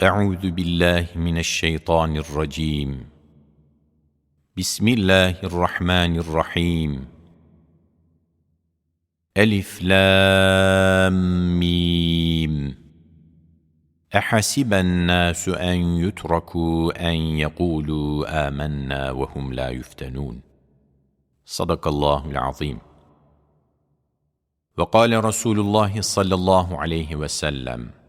أعوذ بالله من الشيطان الرجيم. بسم الله الرحمن الرحيم. ألف لام ميم. أحسب الناس أن يتركوا أن يقولوا آمنا وهم لا يفتنون. صدق الله العظيم. وقال رسول الله صلى الله عليه وسلم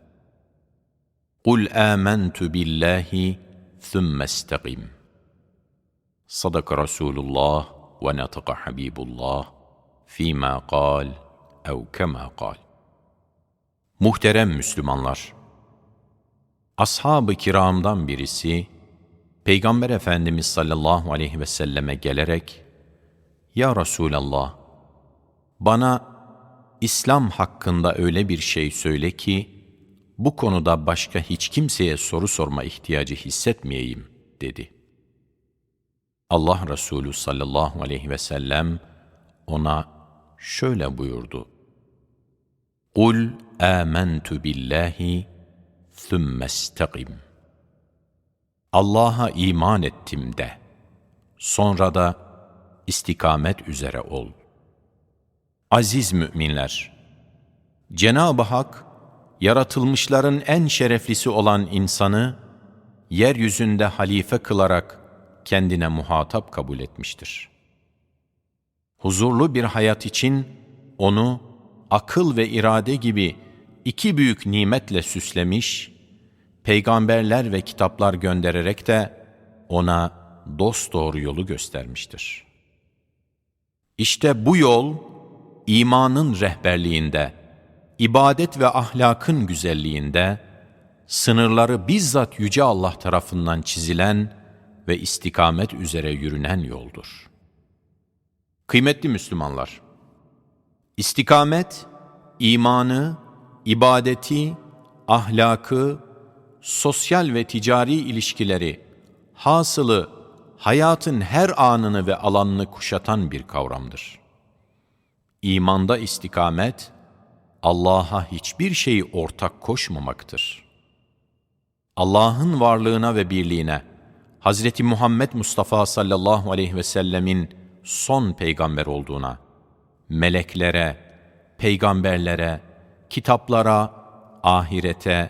قل آمنت بالله ثم استقم صدق رسول الله ونطق حبيب الله فيما قال أو كما قال Muhterem Müslümanlar, Ashab-ı kiramdan birisi, Peygamber Efendimiz sallallahu aleyhi ve selleme gelerek, Ya Resulallah, bana İslam hakkında öyle bir şey söyle ki, bu konuda başka hiç kimseye soru sorma ihtiyacı hissetmeyeyim, dedi. Allah Resulü sallallahu aleyhi ve sellem ona şöyle buyurdu. قُلْ آمَنْتُ بِاللّٰهِ ثُمَّ اسْتَقِمْ Allah'a iman ettim de, sonra da istikamet üzere ol. Aziz müminler, Cenab-ı Hak, yaratılmışların en şereflisi olan insanı, yeryüzünde halife kılarak kendine muhatap kabul etmiştir. Huzurlu bir hayat için onu akıl ve irade gibi iki büyük nimetle süslemiş, peygamberler ve kitaplar göndererek de ona dosdoğru yolu göstermiştir. İşte bu yol, imanın rehberliğinde, ibadet ve ahlakın güzelliğinde, sınırları bizzat Yüce Allah tarafından çizilen ve istikamet üzere yürünen yoldur. Kıymetli Müslümanlar, istikamet, imanı, ibadeti, ahlakı, sosyal ve ticari ilişkileri, hasılı hayatın her anını ve alanını kuşatan bir kavramdır. İmanda istikamet, Allah'a hiçbir şeyi ortak koşmamaktır. Allah'ın varlığına ve birliğine, Hazreti Muhammed Mustafa sallallahu aleyhi ve sellemin son peygamber olduğuna, meleklere, peygamberlere, kitaplara, ahirete,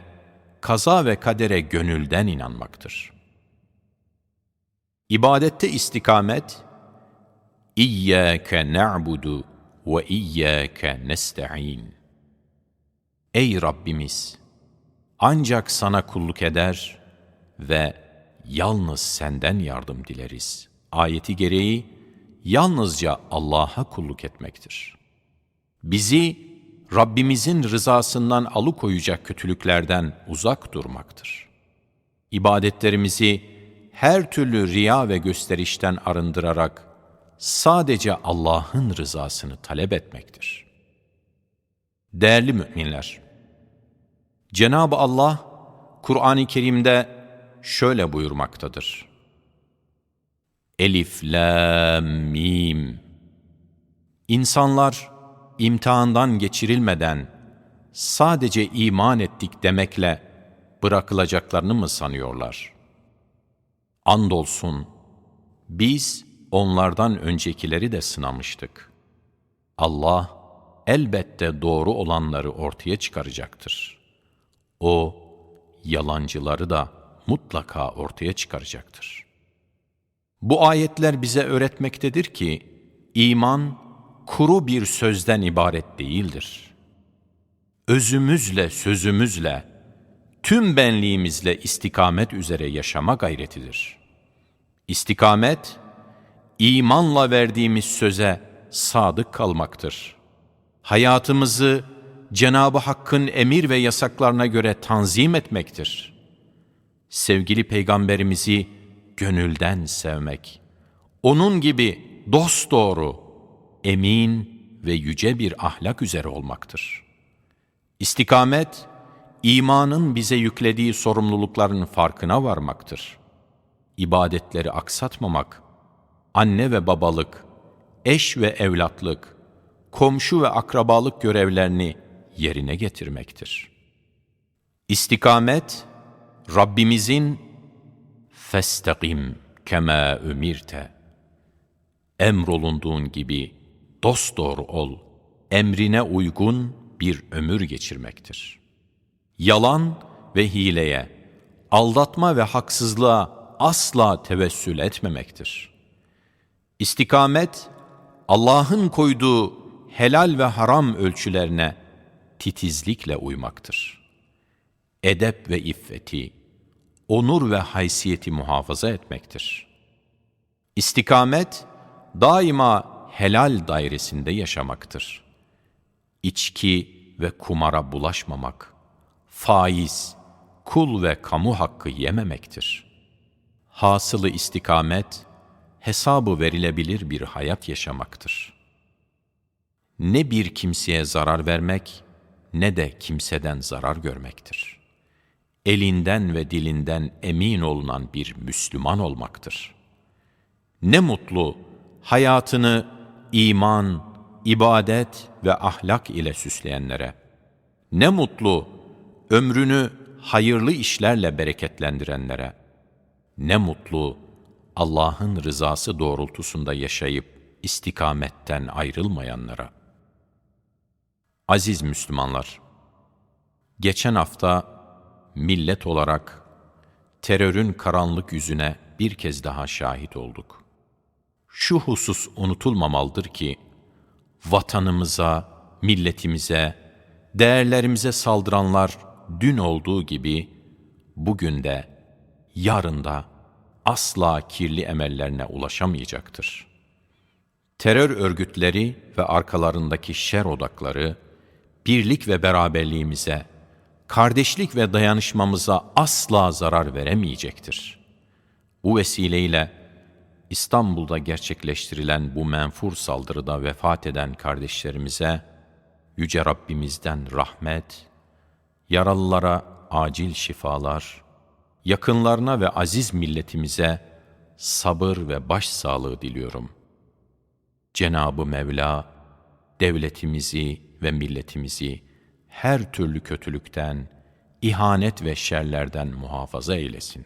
kaza ve kadere gönülden inanmaktır. İbadette istikamet, İyyâke na'budu ve iyyâke nesta'in. Ey Rabbimiz! Ancak sana kulluk eder ve yalnız senden yardım dileriz. Ayeti gereği yalnızca Allah'a kulluk etmektir. Bizi Rabbimizin rızasından alıkoyacak kötülüklerden uzak durmaktır. İbadetlerimizi her türlü riya ve gösterişten arındırarak sadece Allah'ın rızasını talep etmektir. Değerli müminler, Cenab-ı Allah Kur'an-ı Kerim'de şöyle buyurmaktadır. Elif, la, mim. İnsanlar imtihandan geçirilmeden sadece iman ettik demekle bırakılacaklarını mı sanıyorlar? Andolsun biz onlardan öncekileri de sınamıştık. Allah elbette doğru olanları ortaya çıkaracaktır. O yalancıları da mutlaka ortaya çıkaracaktır. Bu ayetler bize öğretmektedir ki iman kuru bir sözden ibaret değildir. Özümüzle, sözümüzle, tüm benliğimizle istikamet üzere yaşama gayretidir. İstikamet, imanla verdiğimiz söze sadık kalmaktır. Hayatımızı Cenab-ı Hakk'ın emir ve yasaklarına göre tanzim etmektir. Sevgili Peygamberimizi gönülden sevmek, onun gibi dosdoğru, emin ve yüce bir ahlak üzere olmaktır. İstikamet, imanın bize yüklediği sorumlulukların farkına varmaktır. İbadetleri aksatmamak, anne ve babalık, eş ve evlatlık, komşu ve akrabalık görevlerini yerine getirmektir. İstikamet, Rabbimizin festakim kema ümirte emrolunduğun gibi dosdoğru ol, emrine uygun bir ömür geçirmektir. Yalan ve hileye, aldatma ve haksızlığa asla tevessül etmemektir. İstikamet, Allah'ın koyduğu helal ve haram ölçülerine titizlikle uymaktır. Edep ve iffeti, onur ve haysiyeti muhafaza etmektir. İstikamet, daima helal dairesinde yaşamaktır. İçki ve kumara bulaşmamak, faiz, kul ve kamu hakkı yememektir. Hasılı istikamet, hesabı verilebilir bir hayat yaşamaktır. Ne bir kimseye zarar vermek, ne de kimseden zarar görmektir. Elinden ve dilinden emin olunan bir Müslüman olmaktır. Ne mutlu hayatını iman, ibadet ve ahlak ile süsleyenlere. Ne mutlu ömrünü hayırlı işlerle bereketlendirenlere. Ne mutlu Allah'ın rızası doğrultusunda yaşayıp istikametten ayrılmayanlara. Aziz Müslümanlar, geçen hafta millet olarak terörün karanlık yüzüne bir kez daha şahit olduk. Şu husus unutulmamalıdır ki, vatanımıza, milletimize, değerlerimize saldıranlar dün olduğu gibi, bugün de, yarın da asla kirli emellerine ulaşamayacaktır. Terör örgütleri ve arkalarındaki şer odakları, birlik ve beraberliğimize, kardeşlik ve dayanışmamıza asla zarar veremeyecektir. Bu vesileyle İstanbul'da gerçekleştirilen bu menfur saldırıda vefat eden kardeşlerimize Yüce Rabbimizden rahmet, yaralılara acil şifalar, yakınlarına ve aziz milletimize sabır ve başsağlığı diliyorum. Cenabı Mevla, devletimizi ve milletimizi her türlü kötülükten, ihanet ve şerlerden muhafaza eylesin.